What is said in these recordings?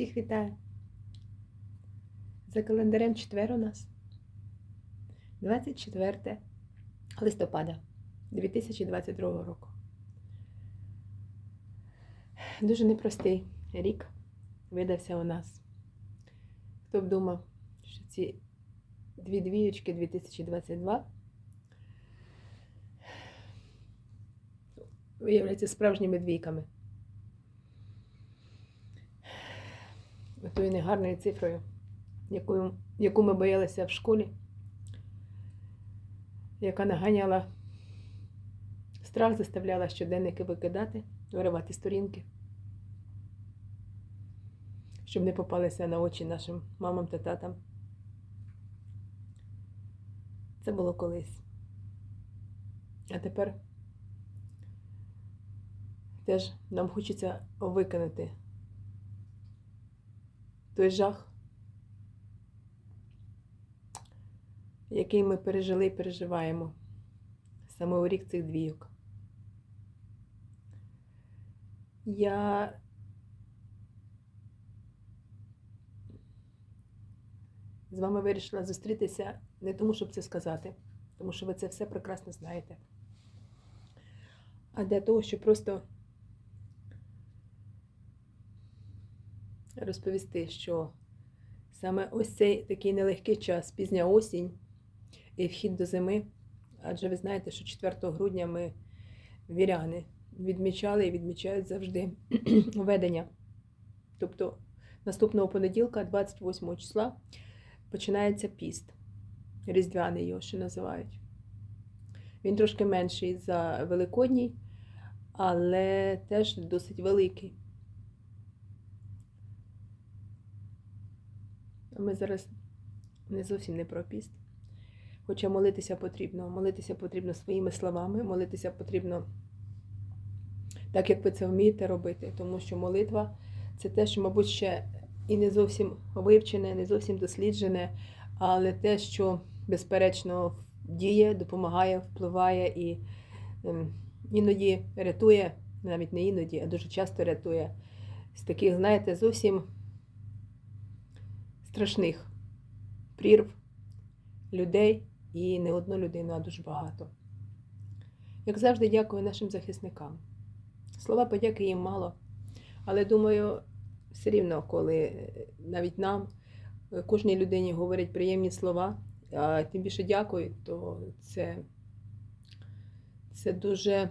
Всіх вітаю. За календарем четвер у нас 24 листопада 2022 року. Дуже непростий рік видався у нас. Хто б думав, що ці дві двіючки 2022 виявляються справжніми двійками. Тою негарною цифрою, яку, яку ми боялися в школі, яка наганяла страх, заставляла щоденники викидати, виривати сторінки, щоб не попалися на очі нашим мамам та татам. Це було колись. А тепер теж нам хочеться викинути той жах, який ми пережили і переживаємо саме у рік цих двійок. Я з вами вирішила зустрітися не тому, щоб це сказати, тому що ви це все прекрасно знаєте, а для того, щоб просто розповісти, що саме ось цей такий нелегкий час, пізня осінь і вхід до зими, адже ви знаєте, що 4 грудня ми віряни відмічали і відмічають завжди ведення. Тобто наступного понеділка, 28 числа, починається піст. Різдвяний його ще називають. Він трошки менший за Великодній, але теж досить великий. Ми зараз не зовсім не про піст. Хоча молитися потрібно. Молитися потрібно своїми словами, молитися потрібно так, як ви це вмієте робити. Тому що молитва це те, що, мабуть, ще і не зовсім вивчене, не зовсім досліджене, але те, що, безперечно, діє, допомагає, впливає і ем, іноді рятує, навіть не іноді, а дуже часто рятує з таких, знаєте, зовсім страшних прірв людей і не одну людину, а дуже багато. Як завжди, дякую нашим захисникам. Слова подяки їм мало, але думаю, все рівно, коли навіть нам, кожній людині говорять приємні слова, а тим більше дякую, то це, це дуже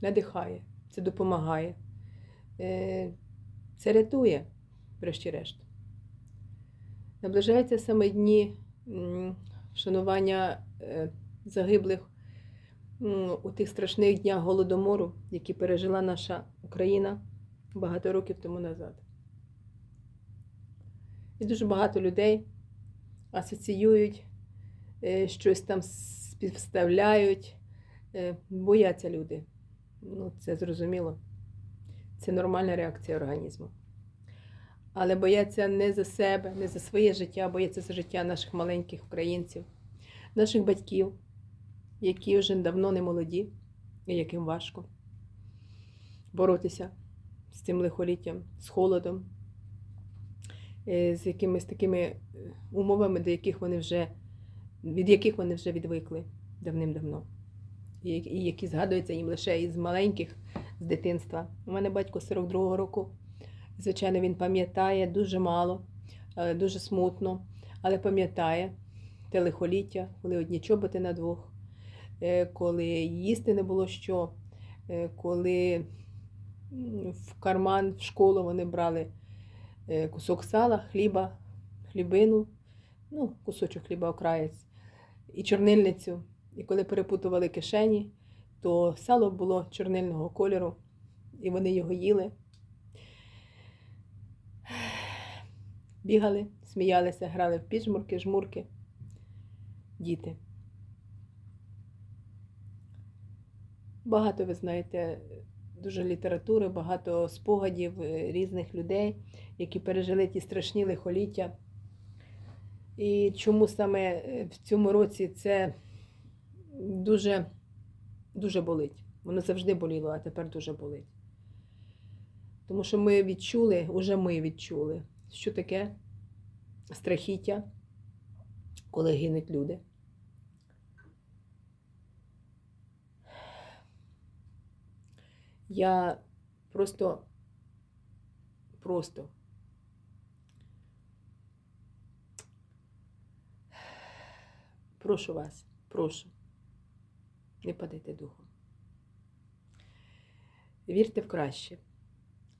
надихає, це допомагає, е, це рятує, врешті-решт. Наближаються саме дні вшанування е, загиблих у тих страшних днях голодомору, які пережила наша Україна багато років тому назад. І дуже багато людей асоціюють, е, щось там співставляють, е, бояться люди. Ну, це зрозуміло. Це нормальна реакція організму але бояться не за себе, не за своє життя, бояться за життя наших маленьких українців, наших батьків, які вже давно не молоді, і яким важко боротися з цим лихоліттям, з холодом, е, з якимись такими е, умовами, до яких вони вже, від яких вони вже відвикли давним-давно. І які згадуються їм лише із маленьких з дитинства. У мене батько 42-го року. Звичайно, він пам'ятає дуже мало, е, дуже смутно, але пам'ятає те лихоліття, коли одні чоботи на двох, е, коли їсти не було що, е, коли в карман, в школу вони брали кусок сала, хліба, хлібину, ну, кусочок хліба окраєць і чорнильницю. І коли перепутували кишені, то сало було чорнильного кольору, і вони його їли. Бігали, сміялися, грали в піджмурки, жмурки. Діти. Багато, ви знаєте, дуже літератури, багато спогадів е, різних людей, які пережили ті страшні лихоліття. І чому саме е, в цьому році це дуже, дуже болить. Воно завжди боліло, а тепер дуже болить. Тому що ми відчули, уже ми відчули, що таке страхіття, коли гинуть люди. Я просто, просто прошу вас, прошу, не падайте духом. Вірте в краще.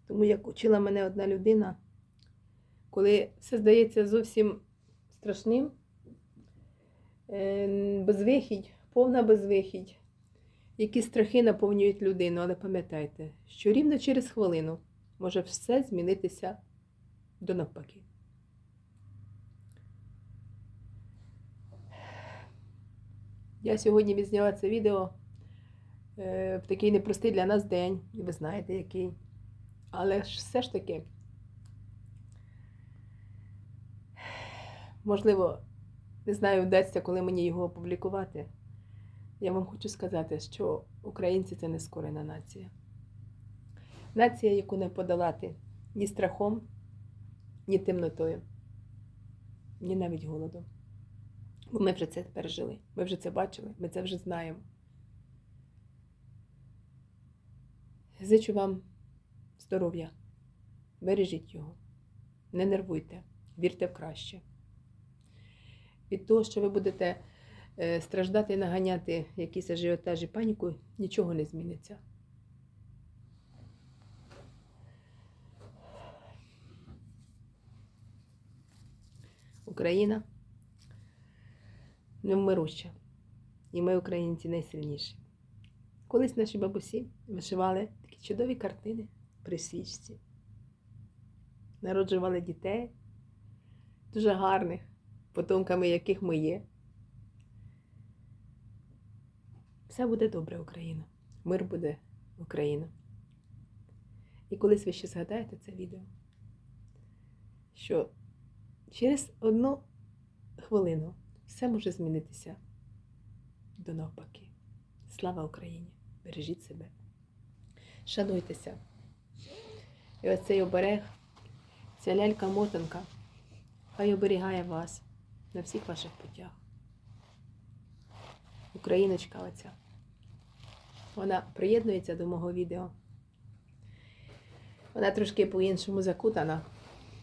Тому як учила мене одна людина, коли все здається зовсім страшним, е, безвихідь, повна безвихідь, які страхи наповнюють людину, але пам'ятайте, що рівно через хвилину може все змінитися до навпаки. Я сьогодні відзняла це відео е, в такий непростий для нас день, і ви знаєте який. Але все ж таки, можливо, не знаю, вдасться, коли мені його опублікувати. Я вам хочу сказати, що українці це не скорена нація. Нація, яку не подолати ні страхом, ні темнотою, ні навіть голодом. Бо ми вже це пережили, ми вже це бачили, ми це вже знаємо. Зичу вам здоров'я, бережіть його, не нервуйте, вірте в краще. Від того, що ви будете е, страждати і наганяти якісь ажіотажі паніку, нічого не зміниться. Україна невмируща. І ми, українці, найсильніші. Колись наші бабусі вишивали такі чудові картини при свічці. Народжували дітей, дуже гарних, потомками яких ми є. Все буде добре, Україна. Мир буде Україна. І колись ви ще згадаєте це відео, що через одну хвилину все може змінитися до навпаки. Слава Україні! Бережіть себе, шануйтеся. І оцей оберег, ця лялька-мотанка, хай оберігає вас на всіх ваших путях. Україночка оця. Вона приєднується до мого відео. Вона трошки по-іншому закутана,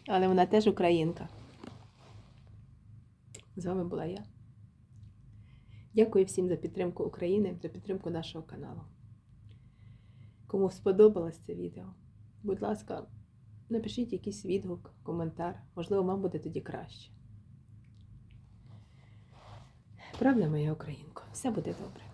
але вона теж українка. З вами була я. Дякую всім за підтримку України, за підтримку нашого каналу. Кому сподобалось це відео, будь ласка, напишіть якийсь відгук, коментар. Можливо, вам буде тоді краще. Правда, моя українко, все буде добре.